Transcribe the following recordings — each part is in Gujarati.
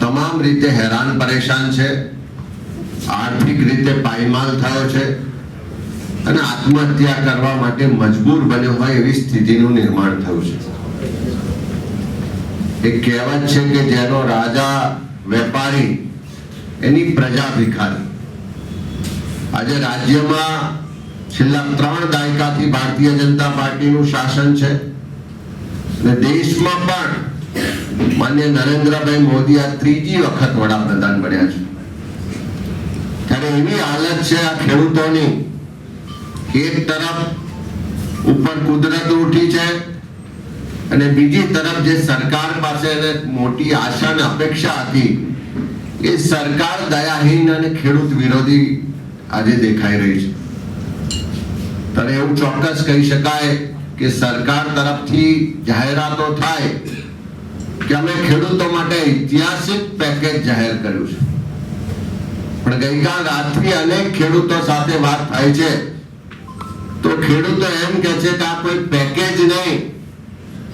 તમામ રીતે હેરાન પરેશાન છે. આર્થિક રીતે પાયમાલ થયો છે. અને આત્મહત્યા કરવા માટે મજબૂર બન્યો હોય એવી સ્થિતિનું નિર્માણ થયું છે. એક કહેવત છે કે જેનો રાજા વેપારી એની પ્રજા ભિખારી. આજે રાજ્યમાં છેલ્લા ત્રણ દાયકાથી ભારતીય જનતા પાર્ટીનું શાસન છે. અને દેશમાં પણ માન્ય નરેન્દ્રભાઈ મોદી આ ત્રીજી વખત વડાપ્રધાન બન્યા છે. ત્યારે એવી હાલત છે આ ખેડૂતોની એક તરફ ઉપર કુદરત ઉઠી છે અને બીજી તરફ જે સરકાર પાસે મોટી આશા અને અપેક્ષા હતી, એ સરકાર દયાહીન અને ખેડૂત વિરોધી આજે દેખાઈ રહી છે. ત્યારે એવું ચોક્કસ કહી શકાય કે સરકાર તરફથી જાહેરાતો થાય કે અમે ખેડૂતો માટે ઐતિહાસિક પેકેજ જાહેર કર્યું છે. પણ ગઈકાલ રાતથી અનેક ખેડૂતો સાથે વાત થાય છે. તો ખેડૂતો એમ કે છે કે આ કોઈ પેકેજ નહીં,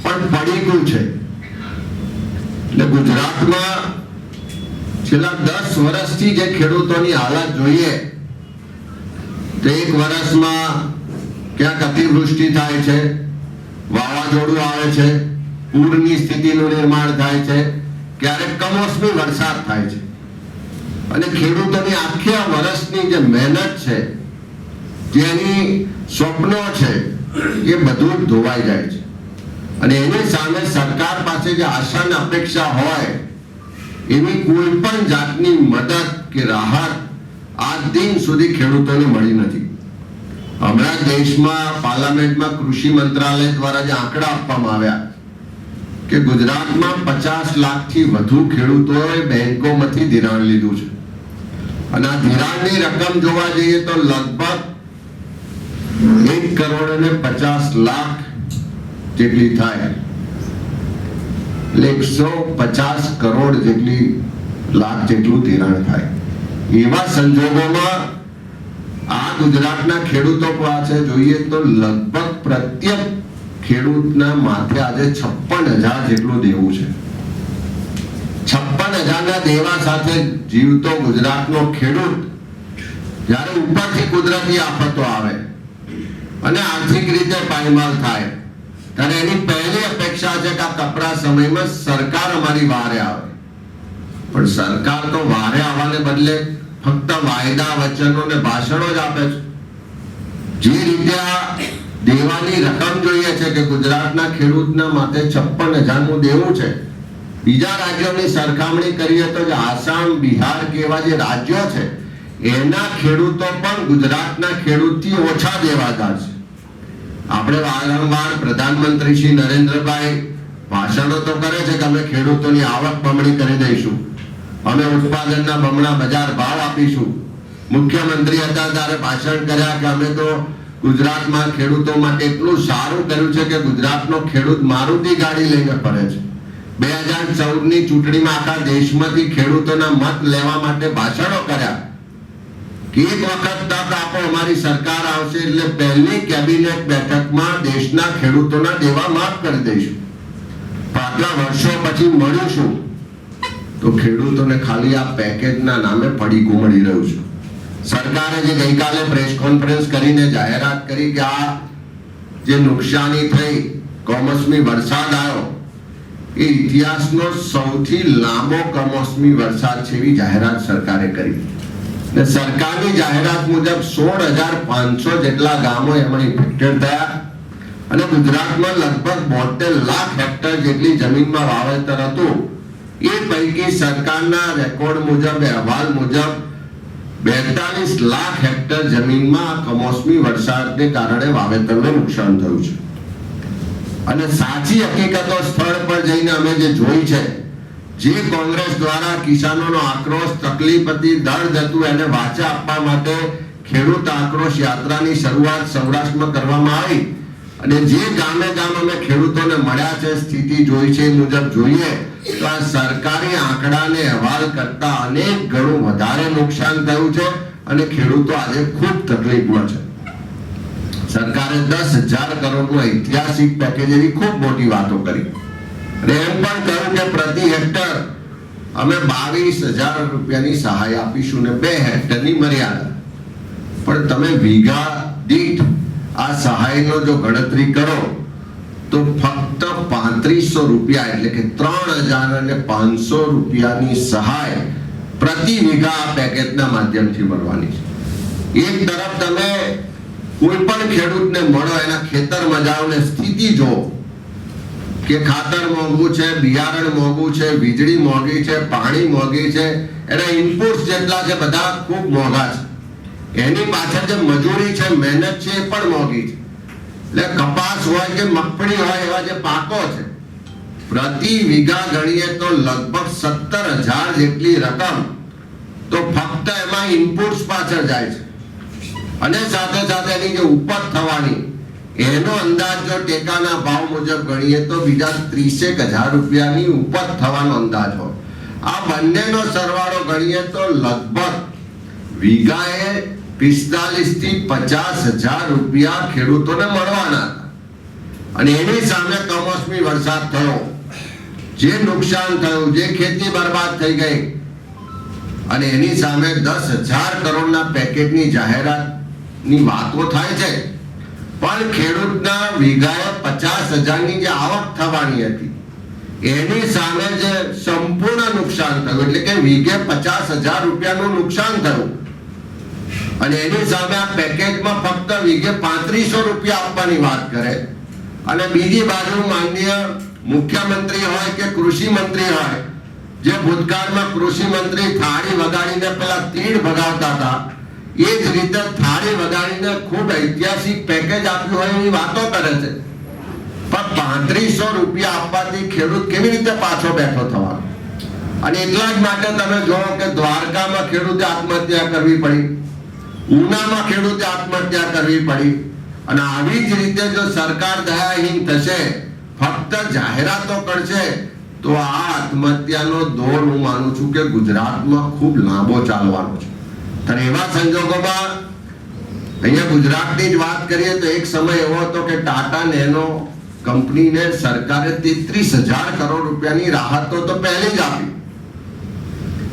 પણ પડીકું છે. એટલે ગુજરાતમાં છેલ્લા દસ વર્ષથી જે ખેડૂતોની હાલત જોઈએ, તો એક વર્ષમાં ક્યાંક અતિવૃષ્ટિ થાય છે, વાવાઝોડું આવે છે પૂરની સ્થિતિનું નિર્માણ થાય છે, ક્યારેક કમોસમી વરસાદ થાય છે. અને ખેડૂતોની આખા વર્ષની જે મહેનત છે જેની સ્વપ્નો છે, એ બધું ધોવાઈ જાય છે. અને એની સામે સરકાર પાસે જે આશા અને અપેક્ષા હોય એની કોઈ પણ જાતની મદદ કે રાહત આજ દિન સુધી ખેડૂતોને મળી નથી. હમણાં દેશમાં પાર્લામેન્ટમાં કૃષિ મંત્રાલય દ્વારા જે આંકડા આપવામાં આવ્યા કે ગુજરાતમાં પચાસ લાખથી વધુ ખેડૂતોએ બેંકોમાંથી ધિરાણ લીધું છે. અને આ ધિરાણની રકમ જોવા જઈએ તો લગભગ એક કરોડ અને પચાસ લાખ જેટલી થાય. એકસો પચાસ કરોડ જેટલી લાખ જેટલું ધિરાણ થાય. એવા સંજોગોમાં આ ગુજરાતના ખેડૂતો પાસે જોઈએ તો લગભગ પ્રત્યેક ખેડૂતના માથે આજે છપ્પન હજાર જેટલું દેવું છે. છપ્પન હજારના દેવા સાથે જીવતો ગુજરાતનો ખેડૂત જ્યારે ઉપરથી કુદરતી આફતો આવે અને આર્થિક રીતે પાયમાલ થાય, ત્યારે એની પહેલી અપેક્ષા છે કે આ કપરા સમયમાં સરકાર અમારી વારે આવે. પણ સરકાર તો વારે આવવાને બદલે ફક્ત વાયદા, વચનો ને ભાષણો જ આપે છે. જે રીતે આ દેવાની રકમ જોઈએ છે કે ગુજરાતના ખેડૂતના માથે છપ્પન હજારનું દેવું છે. બીજા રાજ્યોની સરખામણી કરીએ તો આસામ, બિહાર કેવા જે રાજ્યો છે, એના ખેડૂતો પણ ગુજરાતના ખેડૂતથી ઓછા દેવાદાર છે. આપણે વારંવાર પ્રધાનમંત્રી શ્રી નરેન્દ્રભાઈ ભાષણો તો કરે છે કે અમે ખેડૂતોની આવક બમણી કરી દઈશું. અમે ઉત્પાદનના બમણા બજાર ભાવ આપીશું. મુખ્યમંત્રી હતા ત્યારે ભાષણ કર્યા કે અમે તો ગુજરાતમાં ખેડૂતો માટે એટલું સારું કર્યું છે કે ગુજરાતનો ખેડૂત મારુતિ ગાડી લઈને ફરે છે. બે હજાર ચૌદની ચૂંટણીમાં આખા દેશમાંથી ખેડૂતોના મત લેવા માટે ભાષણો કર્યા. એક વખત તક આપો, અમારી સરકાર આવશે એટલે પહેલી કેબિનેટ બેઠકમાં દેશના ખેડૂતોના દેવા માફ કરી દઈશું. પાછલા વર્ષો પછી મળ્યું છું તો ખેડૂતોને ખાલી આ પેકેજના નામે પડી મળી રહ્યું છે. સરકારે જે ગઈકાલે પ્રેસ કોન્ફરન્સ કરીને જાહેરાત કરી કે આ જે નુકસાની થઈ, કમોસમી વરસાદ આવ્યો, એ ઇતિહાસનો સૌથી લાંબો કમોસમી વરસાદ છે એવી જાહેરાત સરકારે કરી. ને સરકારની જાહેરાત મુજબ સોળ હજાર પાંચસો જેટલા ગામો એમાં ઇફેક્ટેડ થયા અને ગુજરાતમાં લગભગ બોતેર લાખ હેક્ટર જેટલી જમીનમાં વાવેતર હતું. એ પૈકી સરકારના રેકોર્ડ મુજબ, અહેવાલ મુજબ બેતાલીસ લાખ હેક્ટર જમીનમાં કમોસમી વરસાદને કારણે વાવેતરને નુકસાન થયું છે. અને સાચી હકીકતો સ્થળ પર જઈને અમે જે જોઈ છે, જે કોંગ્રેસ દ્વારા કિસાનોનો આક્રોશ, તકલીફ હતી, દર્દ હતું, એને વાચા આપવા માટે ખેડૂત આક્રોશ યાત્રાની શરૂઆત સૌરાષ્ટ્રમાં કરવામાં આવી. અને જે ગામે ગામ અમે ખેડૂતોને મળ્યા છે, સ્થિતિ જોઈ છે, એ મુજબ જોઈએ. આ સરકારી આંકડાને અહેવાલ કરતા અનેક ગણું વધારે નુકસાન થયું છે અને ખેડૂતો આજે ખૂબ તકલીફમાં છે. સરકારે દસ હજાર કરોડનું ઐતિહાસિક પેકેજ એવી ખૂબ મોટી વાતો કરી. અને એમ પણ કહ્યું કે પ્રતિ હેક્ટર અમે બાવીસ હજાર રૂપિયાની સહાય આપીશું ને બે હેક્ટરની મર્યાદા. પણ તમે વીઘા દીઠ આ સહાયનો જો ગણતરી કરો તો ફક્ત પાંત્રીસો રૂપિયા એટલે કે ત્રણ હજાર અને પાંચસો રૂપિયાની સહાય પ્રતિ વીઘા પેકેજના માધ્યમથી મળવાની છે. એક તરફ તમે કોઈ પણ ખેડૂતને મળો, એના ખેતર મજાઓને સ્થિતિ જુઓ કે ખાતર મોંઘું છે, બિયારણ મોંઘું છે, વીજળી મોંઘી છે, પાણી મોંઘી છે, એના ઇનપુટ્સ જેટલા છે બધા ખૂબ મોંઘા છે. એની પાછળ જે મજૂરી છે, મહેનત છે, એ પણ મોંઘી છે. એટલે કપાસ હોય કે મગફળી હોય એવા જે પાકો છે, પ્રતિ વીઘા ગણીએ તો લગભગ સત્તર હજાર જેટલી રકમ તો ફક્ત એમાં ઇનપુટ્સ પાછળ જાય છે. અને સાથે સાથે એની જે ઉપજ થવાની, એનો અંદાજ જો ટેકાના ભાવ મુજબ ગણીએ તો બીજા ત્રીસેક હજાર રૂપિયાની ઉપજ થવાનો અંદાજ હોય. આ બંનેનો સરવાળો ગણીએ તો લગભગ વીઘાએ પિસ્તાલીસથી પચાસ હજાર રૂપિયા ખેડૂતોને મળવાના. અને એની સામે કમોસમી વરસાદ થયો. જે નુકસાન થયું, જે ખેતી બરબાદ થઈ ગઈ, અને એની સામે દસ હજાર કરોડના પેકેજની જાહેરાતની વાતો થાય છે. પણ ખેડૂતના વીઘાએ પચાસ હજારની જે આવક થવાની હતી, એની સામે જે સંપૂર્ણ નુકસાન થયું, એટલે કે વીઘે પચાસ હજાર રૂપિયાનું નુકસાન થયું અને એની સામે આ પેકેજમાં ફક્ત વીઘે પાંત્રીસો રૂપિયા આપવાની વાત કરે. અને બીજી બાજુ માનનીય મુખ્યમંત્રી હોય કે કૃષિ મંત્રી હોય, જે ભૂતકાળમાં કૃષિ મંત્રી થાળી વગાડીને પેલા તીડ ભગાવતા હતા, એ જ રીતે થાળી વગાડીને ખૂબ ઐતિહાસિક પેકેજ આપ્યું હોય એવી વાતો કરે છે. પણ પાંત્રીસો રૂપિયા આપવાથી ખેડૂત કેવી રીતે પાછો બેઠો થવાનો? અને એટલા જ માટે તમે જોવો કે દ્વારકામાં ખેડૂતે આત્મહત્યા કરવી પડી. ઉનામાં ખેડૂતે આત્મહત્યા કરવી પડી. અને આવી જ રીતે જો સરકાર દયાહીન થશે, ફક્ત જાહેરાતો કરશે, તો આ આત્મહત્યાનો દોર હું માનું છું કે ગુજરાતમાં ખૂબ લાંબો ચાલવાનો છે. અને એવા સંજોગોમાં અહીંયા ગુજરાતની જ વાત કરીએ તો એક સમય એવો હતો કે ટાટા નેનો કંપનીને સરકારે તેત્રીસ હજાર કરોડ રૂપિયાની રાહતો તો પહેલી જ આપી.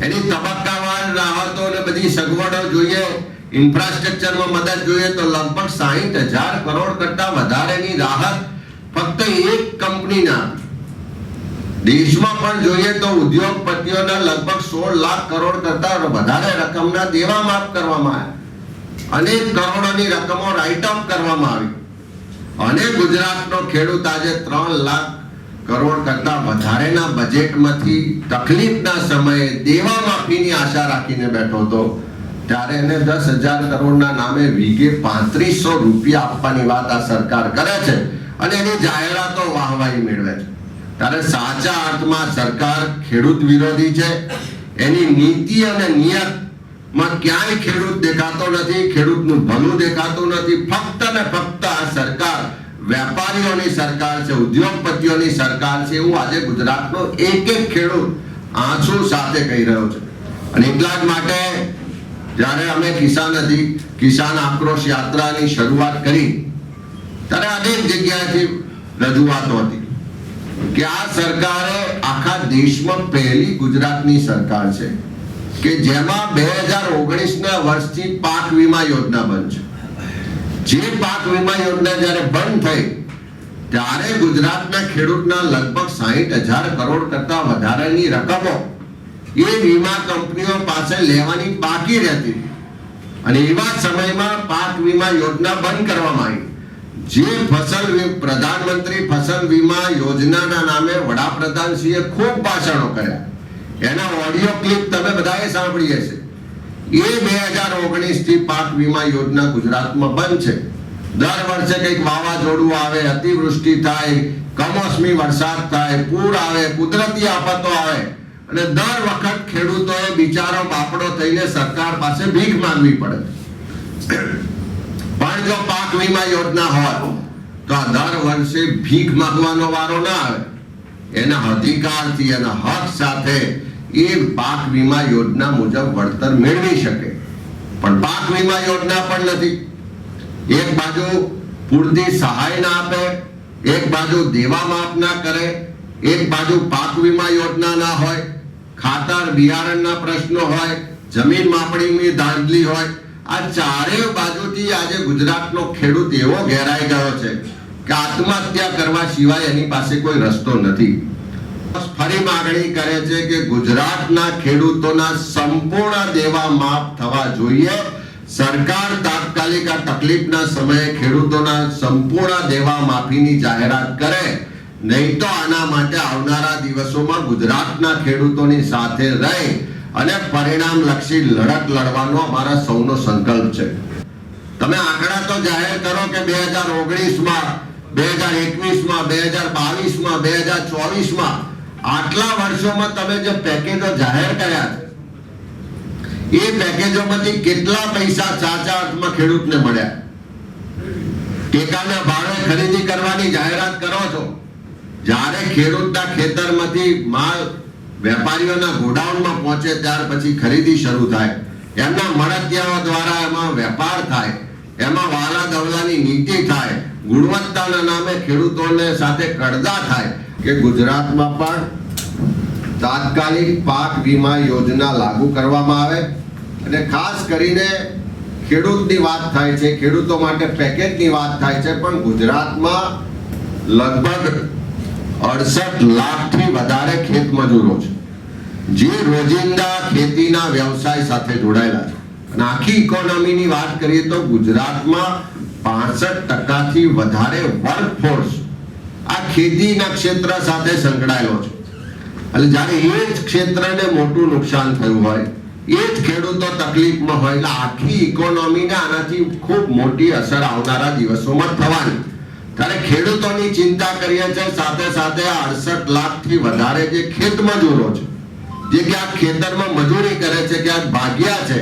એની તબક્કાવાર રાહતો અને બધી સગવડો જોઈએ ઇન્ફ્રાસ્ટ્રક્ચરમાં મદદ જોઈએ તો લગભગ સાહીઠ હજાર કરોડ કરતા વધારેની રાહત ફક્ત એક કંપનીના. દેશમાં પણ જોઈએ તો ઉદ્યોગપતિઓના લગભગ સોળ લાખ કરોડ કરતા વધારે રકમના દેવા માફ કરવામાં આવ્યા. અનેક કરોડોની રકમો રાઇટ ઓફ કરવામાં આવી. અને ગુજરાતનો ખેડૂત આજે ત્રણ લાખ કરોડ કરતા વધારેના બજેટમાંથી તકલીફના સમયે દેવા માફીની આશા રાખીને બેઠો હતો. ત્યારે એને દસ હજાર કરોડના નામે વીઘે પાંત્રીસો રૂપિયા આપવાની વાત આ સરકાર કરે છે અને એની જાહેરાતો વાહવાહી મેળવે છે. ત્યારે સાચા અર્થમાં સરકાર ખેડૂત વિરોધી છે. એની નીતિ અને નિયતમાં ક્યાંય ખેડૂત દેખાતો નથી, ખેડૂતનું ભલું દેખાતું નથી. ફક્ત ને ફક્ત આ સરકાર વેપારીઓની સરકાર છે, ઉદ્યોગપતિઓની સરકાર છે એવું આજે ગુજરાતનો એક એક ખેડૂત આંસુ સાથે કહી રહ્યો છે. અને એટલા જ માટે જ્યારે અમે કિસાન હતી, કિસાન આક્રોશ યાત્રાની શરૂઆત કરી, ત્યારે અનેક જગ્યાએથી રજૂઆતો હતી કે આ સરકારે આખા દેશમાં પહેલી ગુજરાતની સરકાર છે કે જેમાં બે હજાર ઓગણીસના વર્ષથી પાક વીમા યોજના બંધ છે. જે પાક વીમા યોજના જ્યારે બંધ થઈ, ત્યારે ગુજરાતના ખેડૂતના લગભગ સાહીઠ હજાર કરોડ કરતા વધારાની રકમો એ વીમા કંપનીઓ પાસે લેવાની બાકી રહેતી. અને એવા સમયમાં પાક વીમા યોજના બંધ કરવામાં આવી. જે ફસલ પ્રધાનમંત્રી ફસલ વીમા યોજનાના નામે વડાપ્રધાનશ્રીએ ખૂબ ભાષણો કર્યા. એના ઓડિયો ક્લિપ તમે બધાએ સાંભળી હશે. એ બે હજાર ઓગણીસથી પાક વીમા યોજના ગુજરાતમાં બંધ છે. દર વર્ષે કંઈક વાવાઝોડું આવે, અતિવૃષ્ટિ થાય, કમોસમી વરસાદ થાય, પૂર આવે, કુદરતી આફતો આવે. અને દર વખત ખેડૂતોએ બિચારો બાપડો થઈને સરકાર પાસે ભીખ માંગવી પડે. પણ જો પાક વીમા યોજના હોય, તો દર વર્ષે ભીખ માંગવાનો વારો ના આવે. એના અધિકારથી એના હક સાથે એ પાક વીમા યોજના મુજબ વળતર મેળવી શકે. પણ પાક વીમા યોજના પણ નથી. એક બાજુ પૂરતી સહાય ના આપે, એક બાજુ દેવા માફ ના કરે, એક બાજુ પાક વીમા યોજના ના હોય ખાતર, બિયારણના પ્રશ્નો હોય, જમીન માપણીની ધાંધલી હોય, આ ચારેય બાજુથી આજે ગુજરાતનો ખેડૂત એવો ઘેરાઈ ગયો છે કે આત્મહત્યા કરવા સિવાય એની પાસે કોઈ રસ્તો નથી. ફરી માગણી કરે છે કે ગુજરાતના ખેડૂતોના સંપૂર્ણ દેવા માફ થવા જોઈએ. સરકાર તાત્કાલિક આ તકલીફના સમયે ખેડૂતોના સંપૂર્ણ દેવા માફીની જાહેરાત કરે. નહીં તો આના માટે આવનારા દિવસોમાં ગુજરાતના ખેડૂતોની સાથે રહી અને પરિણામલક્ષી લડત લડવાનો અમારા સૌનો સંકલ્પ છે. તમે આંકડા તો જાહેર કરો કે બે હજાર ઓગણીસમાં, બે હજાર એકવીસમાં, બે હજાર બાવીસમાં, બે હજાર ચોવીસમાં આટલા વર્ષોમાં તમે જે પેકેજો જાહેર કર્યા છે, એ પેકેજોમાંથી કેટલા પૈસા સાચા અર્થમાં ખેડૂતને મળ્યા? ટેકાના ભાવે ખરીદી કરવાની જાહેરાત કરો છો. જ્યારે ખેડૂતના ખેતરમાંથી માલ વેપારીઓના ગોડાઉનમાં પહોંચે ત્યાર પછી ખરીદી શરૂ થાય. એમના મળતિયાઓ દ્વારા એમાં વેપાર થાય. એમાં વાલા દવલાની નીતિ થાય. ગુણવત્તાના નામે ખેડૂતોને સાથે કડદા થાય. કે ગુજરાતમાં પણ તાત્કાલિક પાક વીમા યોજના લાગુ કરવામાં આવે. અને ખાસ કરીને ખેડૂતની વાત થાય છે. ખેડૂતો માટે પેકેજની વાત થાય છે. પણ ગુજરાતમાં લગભગ અડસઠ લાખથી વધારે ખેત મજૂરો છે. જે રોજિંદા ખેતીના વ્યવસાય સાથે જોડાયેલા છે. અને આખી ઇકોનોમીની વાત કરીએ તો ગુજરાતમાં પાસઠ ટકાથી વધારે વર્કફોર્સ આ ખેતીના ક્ષેત્ર સાથે સંકળાયેલો છે. એટલે જ્યારે એ જ ક્ષેત્રને મોટું નુકસાન થયું હોય, એ જ ખેડૂતો તકલીફમાં હોય, એટલે આખી ઇકોનોમીને આનાથી ખૂબ મોટી અસર આવનારા દિવસોમાં થવાની. ત્યારે ખેડૂતોની ચિંતા કરીએ છીએ, સાથે સાથે અડસઠ લાખથી વધારે જે ખેત મજૂરો છે, જે ક્યાંક ખેતરમાં મજૂરી કરે છે ક્યાંક ભાગ્યા છે,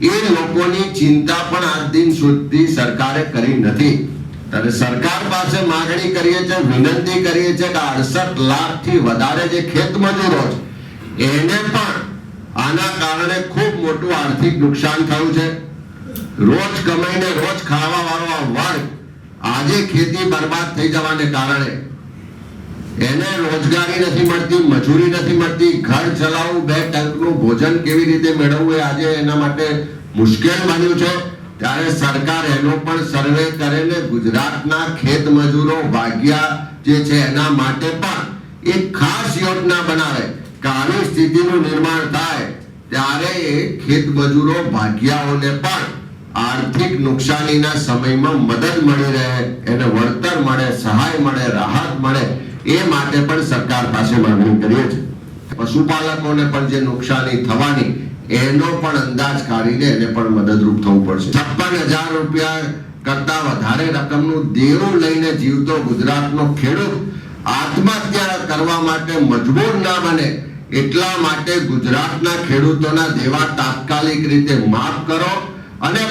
એ લોકોની ચિંતા પણ આજ દિન સુધી સરકારે કરી નથી. ત્યારે સરકાર પાસે માંગણી કરીએ છીએ, વિનંતી કરીએ છીએ કે અડસઠ લાખથી વધારે જે ખેત મજૂરો છે, એને પણ આના કારણે ખૂબ મોટું આર્થિક નુકસાન થયું છે. રોજ કમાઈને રોજ ખાવા વાળો આ વર્ગ આજે ખેતી બરબાદ થઈ જવાને કારણે એને રોજગારી નથી મળતી, મજૂરી નથી મળતી, ઘર ચલાવવું બે ટંકનું ભોજન કેવી રીતે મેળવવું એ આજે એના માટે મુશ્કેલ બન્યું છે. ત્યારે સરકાર એનો પણ સર્વે કરે ને ગુજરાતના ખેત મજૂરો ભાગ્યા જે છે એના માટે પણ એક ખાસ યોજના બનાવે. કે આવી સ્થિતિનું નિર્માણ થાય ત્યારે ખેત મજૂરો ભાગ્યાઓને પણ આર્થિક નુકસાનીના સમયમાં મદદ મળી રહે, એને વળતર મળે, સહાય મળે, રાહત મળે, એ માટે પણ સરકાર પાસે માંગણી કરીએ છીએ. પશુપાલકોને પણ જે નુકસાની થવાની, એનો પણ અંદાજ કાઢીને એને પણ મદદરૂપ થવું પડશે. છપ્પન હજાર રૂપિયા કરતા વધારે રકમનું દેવું લઈને જીવતો ગુજરાતનો ખેડૂત આત્મહત્યા કરવા માટે મજબૂર ના બને, એટલા માટે ગુજરાતના ખેડૂતોના દેવા તાત્કાલિક રીતે માફ કરો અને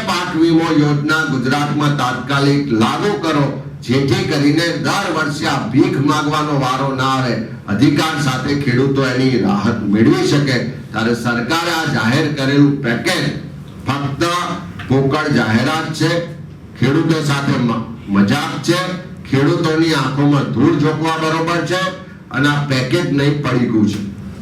વીમો યોજના ગુજરાતમાં તાત્કાલિક લાગુ કરો જેથી કરીને દર વર્ષે આ ભીખ માંગવાનો વારો ના આવે. અધિકાર સાથે ખેડૂતો એની રાહત મેળવી શકે. ત્યારે સરકારે આ જાહેર કરેલું પેકેજ ફક્ત પોકળ જાહેરાત છે, ખેડૂતો સાથે મજાક છે, ખેડૂતોની આંખોમાં ધૂળ ઝોકવા બરોબર છે અને આ પેકેજ નહીં પડી ગયું છે.